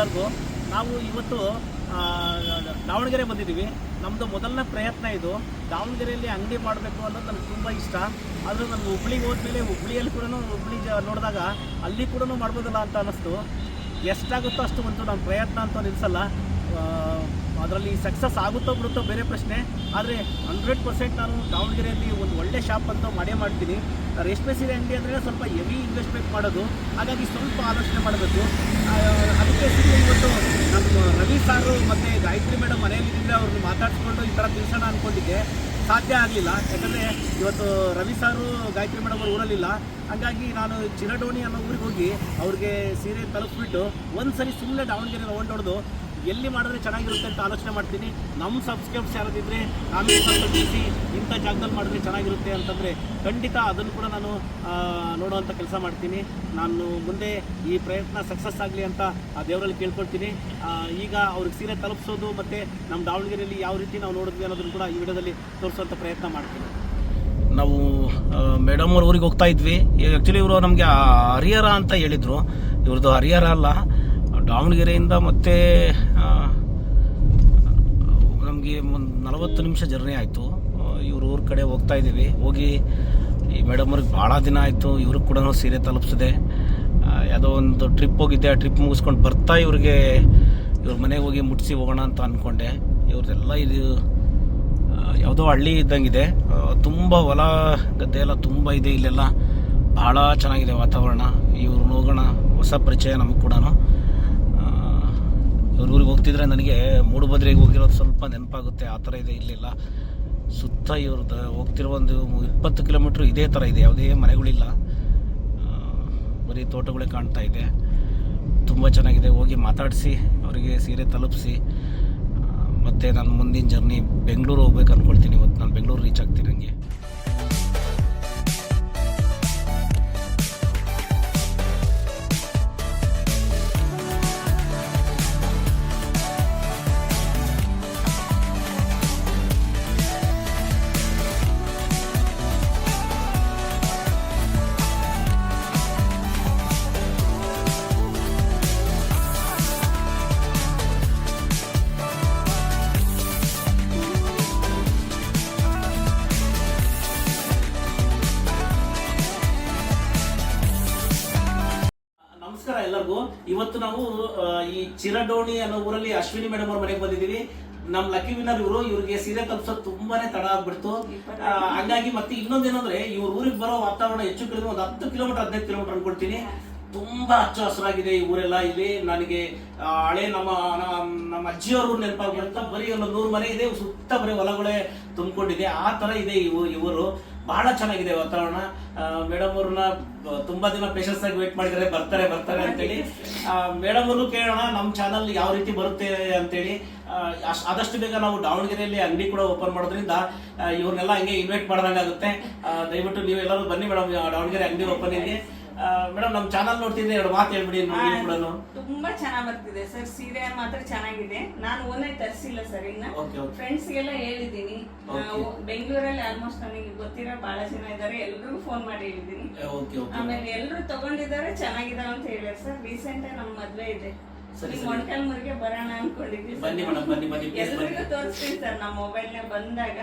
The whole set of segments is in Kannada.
ಎಲ್ಲರಿಗೂ ನಾವು ಇವತ್ತು ದಾವಣಗೆರೆ ಬಂದಿದ್ದೀವಿ. ನಮ್ಮದು ಮೊದಲನೇ ಪ್ರಯತ್ನ ಇದು. ದಾವಣಗೆರೆಯಲ್ಲಿ ಅಂಗಡಿ ಮಾಡಬೇಕು ಅನ್ನೋದು ನನಗೆ ತುಂಬ ಇಷ್ಟ. ಆದರೆ ನಾನು ಹುಬ್ಳಿಗೆ ಹೋದ್ಮೇಲೆ ಹುಬ್ಳಿಯಲ್ಲಿ ಕೂಡ ಹುಬ್ಳಿ ಜ, ನೋಡಿದಾಗ ಅಲ್ಲಿ ಕೂಡ ಮಾಡ್ಬೋದಲ್ಲ ಅಂತ ಅನ್ನಿಸ್ತು. ಎಷ್ಟಾಗುತ್ತೋ ಅಷ್ಟು ಒಂದು ನಮ್ಮ ಪ್ರಯತ್ನ ಅಂತ ನಿಲ್ಲಿಸಲ್ಲ ಅದರಲ್ಲಿ ಸಕ್ಸಸ್ ಆಗುತ್ತೋ ಬಿಡುತ್ತೋ ಬೇರೆ ಪ್ರಶ್ನೆ. ಆದರೆ ಹಂಡ್ರೆಡ್ ಪರ್ಸೆಂಟ್ ನಾನು ದಾವಣಗೆರೆಯಲ್ಲಿ ಒಂದು ಒಳ್ಳೆ ಶಾಪ್ ಅಂತ ಮಾಡೇ ಮಾಡ್ತೀನಿ. ರೇಷ್ಮೆ ಸೀರೆ ಅಂಗಡಿ ಅಂದರೆ ಸ್ವಲ್ಪ ಹೆವಿ ಇನ್ವೆಸ್ಟ್ಮೆಂಟ್ ಮಾಡೋದು. ಹಾಗಾಗಿ ಸ್ವಲ್ಪ ಆಲೋಚನೆ ಮಾಡಬೇಕು. ಅದಕ್ಕೆ ಸೀರೆ ಇವತ್ತು ನಮ್ಮ ರವಿ ಸಾರು ಮತ್ತು ಗಾಯತ್ರಿ ಮೇಡಮ್ ಮನೆಯಲ್ಲಿದ್ದರೆ ಅವ್ರನ್ನ ಮಾತಾಡಿಸ್ಕೊಂಡು ಈ ಥರ ತಿಳಿಸೋಣ ಅಂದ್ಕೊಂಡಿದ್ದೆ ಸಾಧ್ಯ ಆಗಲಿಲ್ಲ. ಯಾಕಂದರೆ ಇವತ್ತು ರವಿ ಸಾರು, ಗಾಯತ್ರಿ ಮೇಡಮ್ ಅವರು ಊರಲ್ಲಿಲ್ಲ. ಹಾಗಾಗಿ ನಾನು ಚಿರಡೋಣಿ ಅನ್ನೋ ಊರಿಗೆ ಹೋಗಿ ಅವ್ರಿಗೆ ಸೀರೆ ತಲುಪಿಬಿಟ್ಟು ಒಂದು ಸರಿ ಸುಮ್ಮನೆ ದಾವಣಗೆರೆ ರೌಂಡ್ ಎಲ್ಲಿ ಮಾಡಿದ್ರೆ ಚೆನ್ನಾಗಿರುತ್ತೆ ಅಂತ ಆಲೋಚನೆ ಮಾಡ್ತೀನಿ. ನಮ್ಮ ಸಬ್ಸ್ಕ್ರೈಬ್ಸ್ ಯಾರಾದಿದ್ರೆ ಆಮೇಲೆ ಕನ್ಸಲ್ಟೆನ್ಸಿ ಇಂಥ ಜಾಗದಲ್ಲಿ ಮಾಡಿದ್ರೆ ಚೆನ್ನಾಗಿರುತ್ತೆ ಅಂತಂದರೆ ಖಂಡಿತ ಅದನ್ನು ಕೂಡ ನಾನು ನೋಡುವಂಥ ಕೆಲಸ ಮಾಡ್ತೀನಿ. ನಾನು ಮುಂದೆ ಈ ಪ್ರಯತ್ನ ಸಕ್ಸಸ್ ಆಗಲಿ ಅಂತ ಆ ದೇವರಲ್ಲಿ ಕೇಳ್ಕೊಳ್ತೀನಿ. ಈಗ ಅವ್ರಿಗೆ ಸೀರೆ ತಲುಪಿಸೋದು ಮತ್ತು ನಮ್ಮ ದಾವಣಗೆರೆಯಲ್ಲಿ ಯಾವ ರೀತಿ ನಾವು ನೋಡಿದ್ವಿ ಅನ್ನೋದನ್ನು ಕೂಡ ಈ ವಿಡಿಯೋದಲ್ಲಿ ತೋರಿಸುವಂಥ ಪ್ರಯತ್ನ ಮಾಡ್ತೀನಿ. ನಾವು ಮೇಡಮ್ ಅವ್ರ ಊರಿಗೆ ಹೋಗ್ತಾ ಇದ್ವಿ. ಆ್ಯಕ್ಚುಲಿ ಇವರು ನಮಗೆ ಹರಿಹರ ಅಂತ ಹೇಳಿದರು. ಇವ್ರದ್ದು ಹರಿಹರ ಅಲ್ಲ, ದಾವಣಗೆರೆಯಿಂದ ಮತ್ತೆ ನಮಗೆ ಒಂದು ನಲವತ್ತು ನಿಮಿಷ ಜರ್ನಿ ಆಯಿತು. ಇವ್ರ ಊರ ಕಡೆ ಹೋಗ್ತಾ ಇದ್ದೀವಿ. ಹೋಗಿ ಈ ಮೇಡಮ್ ಅವ್ರಿಗೆ ಭಾಳ ದಿನ ಆಯಿತು. ಇವ್ರಿಗೆ ಕೂಡ ಸೀರೆ ತಲುಪಿಸಿದೆ. ಯಾವುದೋ ಒಂದು ಟ್ರಿಪ್ ಹೋಗಿದ್ದೆ. ಆ ಟ್ರಿಪ್ ಮುಗಿಸ್ಕೊಂಡು ಬರ್ತಾ ಇವ್ರಿಗೆ ಇವ್ರ ಮನೆಗೆ ಹೋಗಿ ಮುಟ್ಟಿಸಿ ಹೋಗೋಣ ಅಂತ ಅಂದ್ಕೊಂಡೆ ಇವ್ರದ್ದೆಲ್ಲ ಇದು ಯಾವುದೋ ಹಳ್ಳಿ ಇದ್ದಂಗಿದೆ. ತುಂಬ ಹೊಲ ಗದ್ದೆ ಎಲ್ಲ ತುಂಬ ಇದೆ ಇಲ್ಲೆಲ್ಲ. ಭಾಳ ಚೆನ್ನಾಗಿದೆ ವಾತಾವರಣ. ಇವ್ರನ್ನ ಹೋಗೋಣ ಹೊಸ ಪರಿಚಯ ನಮಗೆ ಕೂಡ ಊರಿಗೆ ಹೋಗ್ತಿದ್ರೆ ನನಗೆ ಮೂಡುಬದ್ರಿಗೆ ಹೋಗಿರೋದು ಸ್ವಲ್ಪ ನೆನಪಾಗುತ್ತೆ. ಆ ಥರ ಇದೆ ಇಲ್ಲಿಲ್ಲ. ಸುತ್ತ ಇವ್ರದ್ದು ಹೋಗ್ತಿರೋ ಒಂದು ಇಪ್ಪತ್ತು ಕಿಲೋಮೀಟ್ರ್ ಇದೇ ಥರ ಇದೆ. ಯಾವುದೇ ಮನೆಗಳಿಲ್ಲ. ಬರೀ ತೋಟಗಳೇ ಕಾಣ್ತಾ ಇದೆ. ತುಂಬ ಚೆನ್ನಾಗಿದೆ. ಹೋಗಿ ಮಾತಾಡಿಸಿ, ಅವರಿಗೆ ಸೀರೆ ತಲುಪಿಸಿ. ಮತ್ತು ನಾನು ಮುಂದಿನ ಜರ್ನಿ ಬೆಂಗಳೂರು ಹೋಗ್ಬೇಕು ಅಂದ್ಕೊಳ್ತೀನಿ ಇವತ್ತು ನಾನು ಬೆಂಗಳೂರು ರೀಚ್ ಆಗ್ತೀನಿ ನನಗೆ ಚಿರಡೋಣಿ ಅನ್ನೋ ಊರಲ್ಲಿ ಅಶ್ವಿನಿ ಮೇಡಮ್ ಅವ್ರ ಮನೆಗೆ ಬಂದಿದ್ದೀವಿ. ನಮ್ ಲಕ್ಕಿ ವಿನರ್ ಇವರು, ಇವ್ರಿಗೆ ಸೀರೆ ತಲುಪಿಸೋದು ತುಂಬಾನೇ ತಡ ಆಗ್ಬಿಡ್ತು. ಹಂಗಾಗಿ ಮತ್ತೆ ಇನ್ನೊಂದೇನಂದ್ರೆ ಇವ್ರ ಊರಿಗೆ ಬರೋ ವಾತಾವರಣ ಹೆಚ್ಚು ಕಡಿಮೆ ಒಂದು ಹತ್ತು ಕಿಲೋಮೀಟರ್ ಹದಿನೈದು ಕಿಲೋಮೀಟರ್ ಅನ್ಕೊಳ್ತೀನಿ. ತುಂಬಾ ಹಚ್ಚ ಹಸಿರಾಗಿದೆ ಈ ಊರೆಲ್ಲ. ಇಲ್ಲಿ ನನಗೆ ಹಳೆ ನಮ್ಮ, ನಮ್ಮ- ಅಜ್ಜಿಯವರು ನೆನಪಾಗ್ಬಿಡುತ್ತಾ. ಬರೀ ಒಂದು ನೂರು ಮನೆ ಇದೆ, ಸುತ್ತ ಬರೀ ಹೊಲಗಳೇ ತುಂಬಿಕೊಂಡಿದೆ. ಆ ತರ ಇದೆ ಈ ಊರು ಇವರು. ಬಹಳ ಚೆನ್ನಾಗಿದೆ ವಾತಾವರಣ. ಮೇಡಮ್ ಅವ್ರನ್ನ ತುಂಬಾ ದಿನ ಪೇಷನ್ಸ್ ಆಗಿ ವೇಟ್ ಮಾಡಿದರೆ ಬರ್ತಾರೆ ಬರ್ತಾರೆ ಅಂತೇಳಿ. ಮೇಡಮ್ ಅವರು ಕೇಳೋಣ ನಮ್ಮ ಚಾನಲ್ ಯಾವ ರೀತಿ ಬರುತ್ತೆ ಅಂತೇಳಿ. ಆದಷ್ಟು ಬೇಗ ನಾವು ದಾವಣಗೆರೆಯಲ್ಲಿ ಅಂಗಡಿ ಕೂಡ ಓಪನ್ ಮಾಡೋದ್ರಿಂದ ಇವ್ರನ್ನೆಲ್ಲ ಹಂಗೆ ಇನ್ವೈಟ್ ಮಾಡ್ದಂಗಾಗುತ್ತೆ. ಆಗುತ್ತೆ ದಯವಿಟ್ಟು ನೀವೆಲ್ಲರೂ ಬನ್ನಿ ಮೇಡಮ್ ದಾವಣಗೆರೆ ಅಂಗಡಿ ಓಪನ್ ಇದೆ ಮೇಡಮ್ ನಮ್ಮ ಚಾನಲ್ ನೋಡ್ತಿದ್ರೆ ಎರಡು ಮಾತು ಹೇಳ್ಬಿಡಿ ತುಂಬಾ ಚೆನ್ನಾಗ್ ಬರ್ತಿದೆ. ಸರ್ ಸೀರೆ ಮಾತ್ರ ಚೆನ್ನಾಗಿದೆ. ನಾನು ಓನೇ ತರಿಸಿಲ್ಲ ಸರ್ ಇನ್ನ ಫ್ರೆಂಡ್ಸ್ ಗೆಲ್ಲ ಹೇಳಿದೀನಿ ನಾವು ಬೆಂಗಳೂರಲ್ಲಿ ಆಲ್ಮೋಸ್ಟ್ ನನಗೆ ಗೊತ್ತಿರೋ ಬಹಳ ಜನ ಇದ್ದಾರೆ. ಎಲ್ರಿಗೂ ಫೋನ್ ಮಾಡಿ ಹೇಳಿದೀನಿ ಆಮೇಲೆ ಎಲ್ರು ತಗೊಂಡಿದ್ದಾರೆ ಚೆನ್ನಾಗಿದಾವೆ ಅಂತ ಹೇಳಿದ್ರೆ ಸರ್ ರೀಸೆಂಟ್ ನಮ್ ಮದ್ವೆ ಇದೆ. ಮೊಣಕಾಲ್ ಮುರಿಗೆ ಬರೋಣ ಅನ್ಕೊಂಡಿದ್ವಿ ಬನ್ನಿ madam, ಬನ್ನಿ, ಬನ್ನಿ, please ಎಲ್ರಿಗೂ ತೋರಿಸ್ತೀನಿ ಸರ್ ನಮ್ಮ ಮೊಬೈಲ್ ಬಂದಾಗ.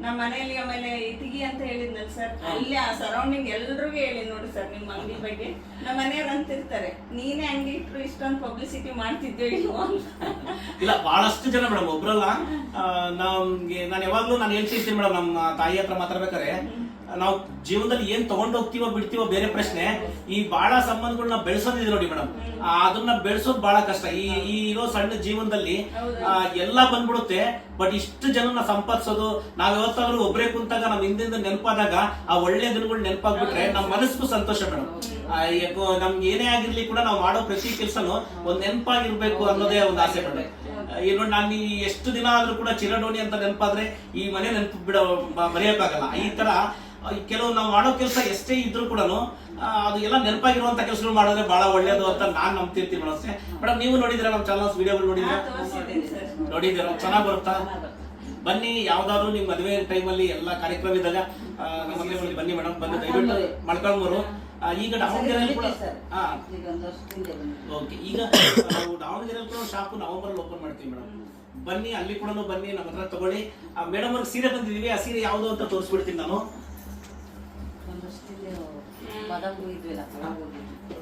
ನಮ್ಮ ಮನೆಯಲ್ಲಿ ಆಮೇಲೆ ಇಟಿಗಿ ಅಂತ ಹೇಳಿದ್ನಲ್ಲ ಸರ್ ಅಲ್ಲೇ ಆ ಸರೌಂಡಿಂಗ್ ಎಲ್ರಿಗೂ ಹೇಳಿ ನೋಡಿ ಸರ್ ನಿಮ್ಮ ಅಂಗಡಿ ಬಗ್ಗೆ. ನಮ್ಮ ಮನೆಯವ್ರು ಅಂತಿರ್ತಾರೆ ನೀನೇ ಅಂಗಡಿ ಇಟ್ರು ಇಷ್ಟೊಂದು ಪಬ್ಲಿಸಿಟಿ ಮಾಡ್ತಿದ್ದೆ ಇಲ್ವೋ ಇಲ್ಲ ಬಹಳಷ್ಟು ಜನ ಮೇಡಮ್ ಒಬ್ರಲ್ಲ ನಮ್ಗೆ ನಾನು ಯಾವಾಗ್ಲೂ ನಾನು ಹೇಳ್ತಿರ್ತೀನಿ ಮೇಡಮ್ ನಮ್ಮ ತಾಯಿ ಹತ್ರ ಮಾತಾಡ್ಬೇಕಾರೆ ನಾವು ಜೀವನದಲ್ಲಿ ಏನ್ ಹೋಗ್ತೀವೋ ಬಿಡ್ತೀವೋ ಬೇರೆ ಪ್ರಶ್ನೆ. ಈ ಬಹಳ ಸಂಬಂಧಗಳನ್ನ ಬೆಳೆಸೋದಿದೆ ನೋಡಿ ಮೇಡಮ್. ಅದನ್ನ ಬೆಳೆಸೋದು ಬಹಳ ಕಷ್ಟ. ಈ ಈ ಇರೋ ಸಣ್ಣ ಜೀವನದಲ್ಲಿ ಎಲ್ಲ ಬಂದ್ಬಿಡುತ್ತೆ, ಬಟ್ ಇಷ್ಟು ಜನನ ಸಂಪಾದಿಸೋದು, ನಾವ್ ಯಾವತ್ತಾದ್ರೂ ಒಬ್ರೇ ಕುಂತಾಗ, ನಮ್ ಹಿಂದಿಂದ ನೆನಪಾದಾಗ, ಆ ಒಳ್ಳೆ ದಿನಗಳು ನೆನಪಾಗ್ಬಿಟ್ರೆ ನಮ್ಮ ಮನಸ್ಸಿಗೂ ಸಂತೋಷ ಮೇಡಮ್. ನಮ್ಗೆ ಏನೇ ಆಗಿರ್ಲಿ ಕೂಡ ನಾವು ಮಾಡೋ ಪ್ರತಿ ಕೆಲಸನು ಒಂದ್ ನೆನಪಾಗಿರ್ಬೇಕು ಅನ್ನೋದೇ ಒಂದು ಆಸೆ ಮೇಡಮ್. ಏನು ನಾನ್ ನಾನು ಈ ಎಷ್ಟು ದಿನ ಆದ್ರೂ ಕೂಡ ಚಿರಡೋಣಿ ಅಂತ ನೆನಪಾದ್ರೆ ಈ ಮನೆ ನೆನಪು ಬಿಡ ಮರೆಯೋಕ್ಕಾಗಲ್ಲ. ಈ ತರ ಕೆಲವು ನಾವು ಮಾಡೋ ಕೆಲಸ ಎಷ್ಟೇ ಇದ್ರೂ ಕೂಡ ಅದು ಎಲ್ಲ ನೆನಪಾಗಿರುವಂತ ಕೆಲಸಗಳು ಮಾಡಿದ್ರೆ ಬಹಳ ಒಳ್ಳೇದು ಅಂತ ನಾನ್ ನಂಬ್ತಿರ್ತೀನಿ ಮೇಡಮ್ ಅಷ್ಟೇ ಮೇಡಮ್ ನೀವು ನೋಡಿದ್ರೆ ನಮ್ಮ ಚಾನಲ್ಸ್ ವಿಡಿಯೋಗಳು ನೋಡಿದ್ರೆ ನೋಡಿದ್ರೆ ಚೆನ್ನಾಗ್ ನೋಡಿದ್ದೀರಾ? ಚೆನ್ನಾಗಿ ಬರುತ್ತಾ? ಬನ್ನಿ ಯಾವ್ದಾದ್ರು ನಿಮ್ ಮದುವೆ ಟೈಮಲ್ಲಿ ಎಲ್ಲ ಕಾರ್ಯಕ್ರಮ ಇದ್ದಾಗ ನಮ್ಮ ಬನ್ನಿ ಮೇಡಮ್ ಬಂದು ದಯವಿಟ್ಟು ಮಳ್ಕೊಂಡ್ಬರು ಈಗ ದಾವಣಗೆರೆಯಲ್ಲಿ ಕೂಡ ಓಕೆ ಈಗ ನಾವು ಕೂಡ ಶಾಪ್ ನವೆಂಬರ್ ಓಪನ್ ಮಾಡ್ತೀವಿ ಮೇಡಮ್ ಬನ್ನಿ ಅಲ್ಲಿ ಕೂಡ ಬನ್ನಿ ನಮ್ಮ ಹತ್ರ ತಗೊಳ್ಳಿ. ಆ ಮೇಡಮ್ ಅವ್ರಿಗೆ ಸೀರೆ ಬಂದಿದೀವಿ ಆ ಸೀರೆ ಯಾವುದು ಅಂತ ತೋರಿಸ್ಬಿಡ್ತೀನಿ ನಾನು. ಇದ್ವಿಲ್ಲ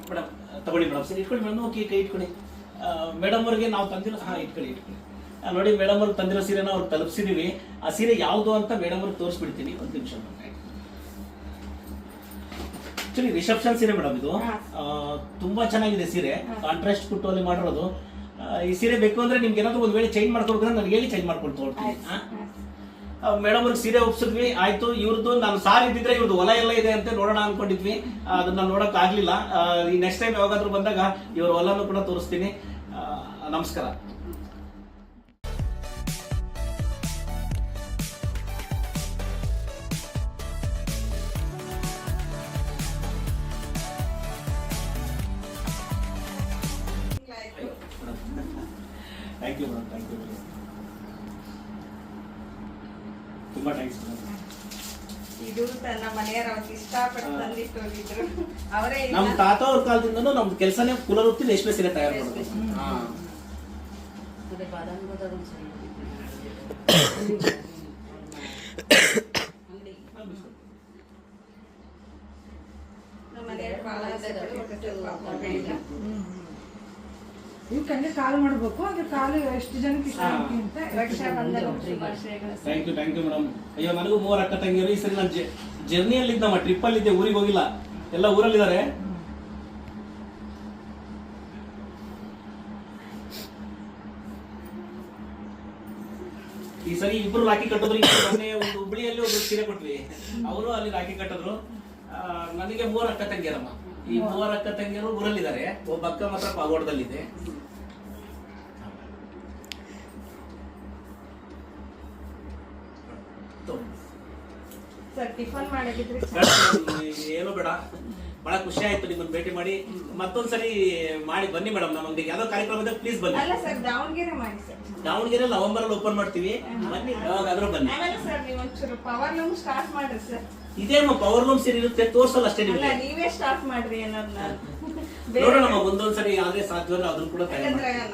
ಮೇಡಮ್ ತಗೊಳ್ಳಿ ಮೇಡಮ್ ಸರಿ ಇಟ್ಕೊಳ್ಳಿ ಮೇಡಮ್ ಓಕೆ ಕೈ ಇಟ್ಕೊಳ್ಳಿ. ಮೇಡಮ್ ಅವ್ರಿಗೆ ನಾವು ತಂದಿರೋ ಹಾ ಇಟ್ಕೊಳ್ಳಿ ಇಟ್ಕೊಳ್ಳಿ. ನೋಡಿ ಮೇಡಮ್ ಅವ್ರಿಗೆ ತಂದಿರೋ ಸೀರೆನ ಅವ್ರು ತಲುಪಿಸಿದೀವಿ. ಆ ಸೀರೆ ಯಾವುದು ಅಂತ ಮೇಡಮ್ ಅವ್ರಿಗೆ ತೋರಿಸ್ಬಿಡ್ತೀನಿ ಒಂದು ನಿಮಿಷ. ಆಕ್ಚುಲಿ ರಿಸೆಪ್ಷನ್ ಸೀರೆ ಮೇಡಮ್ ಇದು. ಆ, ತುಂಬಾ ಚೆನ್ನಾಗಿದೆ ಸೀರೆ. ಕಾಂಟ್ರಾಸ್ಟ್ ಕೊಟ್ಟು ಅಲ್ಲಿ ಮಾಡಿರೋದು. ಈ ಸೀರೆ ಬೇಕು ಅಂದ್ರೆ ನಿಮ್ಗೆ ಏನಾದ್ರು ಒಂದ್ ವೇಳೆ ಚೇಂಜ್ ಮಾಡ್ಕೊಡ್ಬೇಕಂದ್ರೆ ನನಗೆ ಹೇಳಿ ಚೇಂಜ್ ಮಾಡ್ಕೊಂಡು ತಗೊಳ್ತೀನಿ ಮೇಡಮ್ ಅವ್ರಿಗೆ ಸೀರೆ ಒಪ್ಸಿದ್ವಿ, ಆಯ್ತು ಇವ್ರದ್ದು ನಾನು ಸಾರ್ ಇದ್ದಿದ್ರೆ ಇವ್ರದ್ದು ಹೊಲ ಎಲ್ಲ ಇದೆ ಅಂತ ನೋಡೋಣ ಅನ್ಕೊಂಡಿದ್ವಿ. ಅದನ್ನ ನೋಡಕ್ ಆಗ್ಲಿಲ್ಲ. ಈ ನೆಕ್ಸ್ಟ್ ಟೈಮ್ ಯಾವಾಗಾದ್ರೂ ಬಂದಾಗ ಇವ್ರ ಹೊಲನು ಕೂಡ ತೋರಿಸ್ತೀನಿ. ನಮಸ್ಕಾರ. Thank you madam thank you ತುಂಬಾ ಥ್ಯಾಂಕ್ಸ್ ಮೇಡಮ್ ಇದು ತ- ನಮ್ಮ ಮನೆಯವ್ರ ಅವ್ರಿಗೆ ಇಷ್ಟಪಟ್ಟು ತಂದಿಟ್ಟು ಹೋಗಿದ್ರು. ಅವರೇ ನಮ್ಮ ನಮ್ ತಾತ ಅವ್ರ ಕಾಲದಿಂದನೂ ನಮ್ ಕೆಲಸನೇ ಕುಲವೃತ್ತಿ ರೇಷ್ಮೆ ಸೀರೆ ತಯಾರು ಮಾಡೋದು. ಹಾ. ನಮ್ಮ ಮನೆಯವ್ರು ಬಹಳ ಕಾಲ್ ಮಾಡ್ಬೇಕು ಅದು ಕಾಲು ಎಷ್ಟು ಜನಕ್ಕೆ ಇಷ್ಟ ಆಗುತ್ತೆ ಅಂತ. ರಕ್ಷಾಬಂಧನ ಶುಭಾಶಯಗಳು. Thank you thank you madam ಅಯ್ಯೋ ನನಗೂ ಮೂವರು ಅಕ್ಕ ತಂಗಿಯರು ಈ ಸರಿ ಜರ್ನಿಯಲ್ಲಿ ನಮ್ಮ ಟ್ರಿಪ್ ಅಲ್ಲಿ ಇದ್ದೆ ಊರಿಗೆ ಹೋಗಿಲ್ಲ. ಎಲ್ಲ ಊರಲ್ಲಿದ್ದಾರೆ. ಈ ಸರಿ ಇಬ್ರು ರಾಖಿ ಕಟ್ಟಿದ್ರು ಮೊನ್ನೆ ಒಂದು ಹುಬ್ಳಿಯಲ್ಲಿ ಒಬ್ರು ಸೀರೆ ಕೊಟ್ವಿ. ಅವರು ಅಲ್ಲಿ ರಾಖಿ ಕಟ್ಟಿದ್ರು. ನನಗೆ ಮೂವರು ಅಕ್ಕ ತಂಗಿಯರಮ್ಮ. ಈ ಮೂವರು ಅಕ್ಕ ತಂಗಿಯರು ಊರಲ್ಲಿದ್ದಾರೆ. ಒಬ್ಬ ಅಕ್ಕ ಮಾತ್ರ ಪಾಗೋಡದಲ್ಲಿದೆ ತಗೊಂಡು. ಸರ್ ಟಿಫನ್ ಮಾಡಿದ್ರೆ ಏನು ಬೇಡ. ಬಹಳ ಖುಷಿ ಆಯ್ತು ನಿಮ್ಮನ್ನ ಭೇಟಿ ಮಾಡಿ. ಮತ್ತೊಂದ್ಸರಿ ಮಾಡಿ ಬನ್ನಿ ಮೇಡಮ್ ನಮ್ಮೊಂದಿಗೆ. ಯಾವ್ದೋ ಕಾರ್ಯಕ್ರಮ ಇದ್ದಾಗ ಪ್ಲೀಸ್ ಬನ್ನಿ. ಅಲ್ಲ ಸರ್ ದಾವಣಗೆರೆ ಮಾಡಿ ಸರ್. ದಾವಣಗೆರೆ ನವೆಂಬರ್ ಅಲ್ಲಿ ಓಪನ್ ಮಾಡ್ತೀವಿ ಬನ್ನಿ ಯಾವಾಗಾದ್ರೂ ಬನ್ನಿ. ಆಮೇಲೆ ಸರ್ ನೀವು ಒಂಚೂರು ಪವರ್ ಲೂಮ್ ಸ್ಟಾರ್ಟ್ ಮಾಡ್ರಿ ಸರ್. ಇದೇ ಪವರ್ ಲೂಮ್ ಸೀರೆ ಇರುತ್ತೆ ತೋರ್ಸಲ್ಲ ಅಷ್ಟೇ ನಿಮ್ಗೆ. ನೀವೇ ಸ್ಟಾರ್ಟ್ ಮಾಡ್ರಿ ಅನ್ನೋದನ್ನ ನೋಡೋಣ ಒಂದೊಂದ್ಸರಿ ಆದ್ರೆ ಸಾಧ್ಯ ಅದನ್ನು ಕೂಡ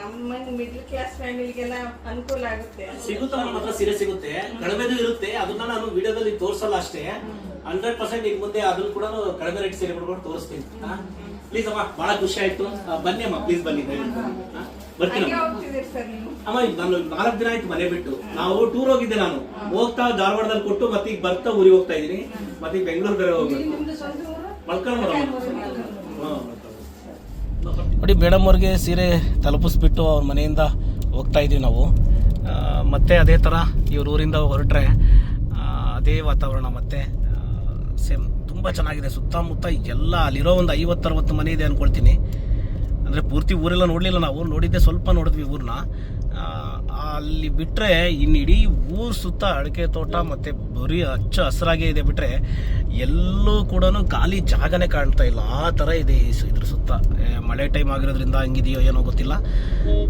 ನಮ್ಮ ಮಿಡ್ಲ್ ಕ್ಲಾಸ್ ಫ್ಯಾಮಿಲಿಗೆಲ್ಲ ಅನುಕೂಲ ಆಗುತ್ತೆ. ಸಿಗುತ್ತೆ ನಮ್ಮ ಹತ್ರ ಸೀರೆ ಸಿಗುತ್ತೆ. ಕಡಿಮೆದು ಇರುತ್ತೆ ಅದನ್ನ ನಾನು ವಿಡಿಯೋದಲ್ಲಿ ತೋರ್ಸಲ್ಲ ಅಷ್ಟೇ. ಹಂಡ್ರೆಡ್ ಪರ್ಸೆಂಟ್ ಈಗ ಮುಂದೆ ಅದನ್ನು ಕೂಡ ಕಡಿಮೆ ರೇಟ್ ಸೇರಿ ಕೊಡ್ಕೊಂಡು ತೋರಿಸ್ತೀನಿ. ಪ್ಲೀಸ್ ಅಮ್ಮ ಬಹಳ ಖುಷಿ ಆಯ್ತು. ಬನ್ನಿ ಅಮ್ಮ ಪ್ಲೀಸ್ ಬನ್ನಿ. ಬರ್ತೀನಿ ಅಮ್ಮ. ಸರ್ ನೀವು? ಅಮ್ಮ ಈಗ ನಾನು ನಾಲ್ಕು ದಿನ ಆಯ್ತು ಮನೆ ಬಿಟ್ಟು. ನಾವು ಟೂರ್ ಹೋಗಿದ್ದೆ ನಾನು. ಹೋಗ್ತಾ ಧಾರವಾಡದಲ್ಲಿ ಕೊಟ್ಟು ಮತ್ತೆ ಈಗ ಬರ್ತಾ ಊರಿಗೆ ಹೋಗ್ತಾ ಇದೀನಿ ಮತ್ತೆ ಈಗ ಬೆಂಗಳೂರು ಬೇರೆ ಹೋಗ್ಬೇಕು. ನೋಡಿ ಮೇಡಮ್ ಅವ್ರಿಗೆ ಸೀರೆ ತಲುಪಿಸ್ಬಿಟ್ಟು ಅವ್ರ ಮನೆಯಿಂದ ಹೋಗ್ತಾ ಇದೀವಿ ನಾವು. ಮತ್ತೆ ಅದೇ ಥರ ಇವ್ರ ಊರಿಂದ ಹೊರಟ್ರೆ ಅದೇ ವಾತಾವರಣ ಮತ್ತೆ. ಸೇಮ್ ತುಂಬ ಚೆನ್ನಾಗಿದೆ. ಸುತ್ತಮುತ್ತ ಎಲ್ಲ ಅಲ್ಲಿರೋ ಒಂದು ಐವತ್ತರವತ್ತು ಮನೆ ಇದೆ ಅಂದ್ಕೊಳ್ತೀನಿ ಅಂದರೆ ಪೂರ್ತಿ ಊರೆಲ್ಲ ನೋಡಲಿಲ್ಲ ನಾವು. ನೋಡಿದ್ದೆ ಸ್ವಲ್ಪ ನೋಡಿದ್ವಿ ಊರನ್ನ ಅಲ್ಲಿ ಬಿಟ್ಟರೆ ಇನ್ನು ಇಡೀ ಊರು ಸುತ್ತ ಅಡಿಕೆ ತೋಟ ಮತ್ತು ಬರೀ ಹಚ್ಚ ಹಸಿರಾಗೇ ಇದೆ ಬಿಟ್ಟರೆ ಎಲ್ಲೂ ಕೂಡ ಖಾಲಿ ಜಾಗನೇ ಕಾಣ್ತಾ ಇಲ್ಲ. ಆ ಥರ ಇದೆ ಇದ್ರ ಸುತ್ತ. ಮಳೆ ಟೈಮ್ ಆಗಿರೋದ್ರಿಂದ ಹಂಗಿದೆಯೋ ಏನೋ ಗೊತ್ತಿಲ್ಲ.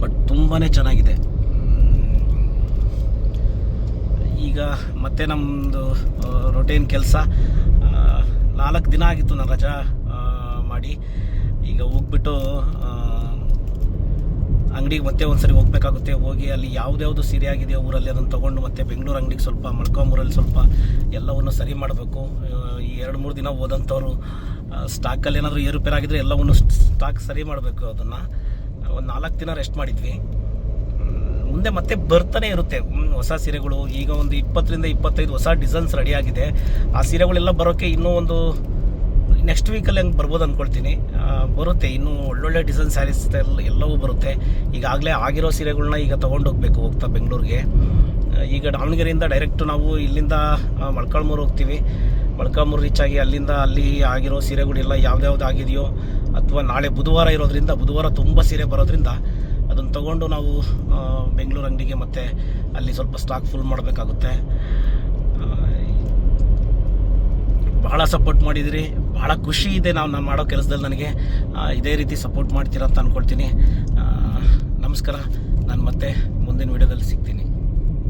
ಬಟ್ ತುಂಬಾ ಚೆನ್ನಾಗಿದೆ. ಈಗ ಮತ್ತೆ ನಮ್ಮದು ರೊಟೀನ್ ಕೆಲಸ. ನಾಲ್ಕು ದಿನ ಆಗಿತ್ತು ನಾನು ರಜಾ ಮಾಡಿ. ಈಗ ಹೋಗ್ಬಿಟ್ಟು ಅಂಗಡಿಗೆ ಮತ್ತೆ ಒಂದ್ಸರಿ ಹೋಗ್ಬೇಕಾಗುತ್ತೆ. ಹೋಗಿ ಅಲ್ಲಿ ಯಾವುದ್ಯಾವುದು ಸೀರೆ ಆಗಿದೆಯೋ ಊರಲ್ಲಿ ಅದನ್ನು ತೊಗೊಂಡು ಮತ್ತೆ ಬೆಂಗಳೂರು ಅಂಗಡಿಗೆ ಸ್ವಲ್ಪ ಮಡ್ಕೊಂಬೂರಲ್ಲಿ ಸ್ವಲ್ಪ ಎಲ್ಲವನ್ನು ಸರಿ ಮಾಡಬೇಕು. ಈ ಎರಡು ಮೂರು ದಿನ ಹೋದಂಥವ್ರು ಸ್ಟಾಕಲ್ಲಿ ಏನಾದರೂ ಏರುಪೇರಾಗಿದ್ದರೆ ಎಲ್ಲವನ್ನು ಸ್ಟಾಕ್ ಸರಿ ಮಾಡಬೇಕು ಅದನ್ನು. ಒಂದು ನಾಲ್ಕು ದಿನ ರೆಸ್ಟ್ ಮಾಡಿದ್ವಿ. ಮುಂದೆ ಮತ್ತೆ ಬರ್ತಾನೆ ಇರುತ್ತೆ. ಹೊಸ ಸೀರೆಗಳು, ಈಗ ಒಂದು ಇಪ್ಪತ್ತರಿಂದ ಇಪ್ಪತ್ತೈದು ಹೊಸ ಡಿಸೈನ್ಸ್ ರೆಡಿ ಆಗಿದೆ. ಆ ಸೀರೆಗಳೆಲ್ಲ ಬರೋಕ್ಕೆ ಇನ್ನೂ ಒಂದು ನೆಕ್ಸ್ಟ್ ವೀಕಲ್ಲಿ ಹಂಗೆ ಬರ್ಬೋದು ಅಂದ್ಕೊಳ್ತೀನಿ ಬರುತ್ತೆ, ಇನ್ನೂ ಒಳ್ಳೊಳ್ಳೆ ಡಿಸೈನ್ ಸ್ಯಾರೀಸ್ ಎಲ್ಲ ಎಲ್ಲವೂ ಬರುತ್ತೆ. ಈಗಾಗಲೇ ಆಗಿರೋ ಸೀರೆಗಳನ್ನ ಈಗ ತೊಗೊಂಡು ಹೋಗ್ಬೇಕು ಹೋಗ್ತಾ ಬೆಂಗಳೂರಿಗೆ. ಈಗ ದಾವಣಗೆರೆಯಿಂದ ಡೈರೆಕ್ಟ್ ನಾವು ಇಲ್ಲಿಂದ ಮಳ್ಕಾಳ್ಮೂರು ಹೋಗ್ತೀವಿ. ಮಳ್ಕಾಳ್ಮೂರು ರೀಚ್ ಆಗಿ ಅಲ್ಲಿಂದ ಅಲ್ಲಿ ಆಗಿರೋ ಸೀರೆಗಳೆಲ್ಲ ಯಾವ್ದು ಆಗಿದೆಯೋ, ಅಥವಾ ನಾಳೆ ಬುಧವಾರ ಇರೋದ್ರಿಂದ, ಬುಧವಾರ ತುಂಬ ಸೀರೆ ಬರೋದ್ರಿಂದ ಅದನ್ನು ತಗೊಂಡು ನಾವು ಬೆಂಗಳೂರು ಅಂಗಡಿಗೆ ಮತ್ತೆ ಅಲ್ಲಿ ಸ್ವಲ್ಪ ಸ್ಟಾಕ್ ಫುಲ್ ಮಾಡಬೇಕಾಗುತ್ತೆ. ಬಹಳ ಸಪೋರ್ಟ್ ಮಾಡಿದಿರಿ. ಬಹಳ ಖುಷಿ ಇದೆ ನಾವು ನಾನು ಮಾಡೋ ಕೆಲಸದಲ್ಲಿ ನನಗೆ. ಇದೇ ರೀತಿ ಸಪೋರ್ಟ್ ಮಾಡ್ತೀರಾ ಅಂತ ಅಂದ್ಕೊಳ್ತೀನಿ ನಮಸ್ಕಾರ. ನಾನು ಮತ್ತೆ ಮುಂದಿನ ವಿಡಿಯೋದಲ್ಲಿ ಸಿಗ್ತೀನಿ.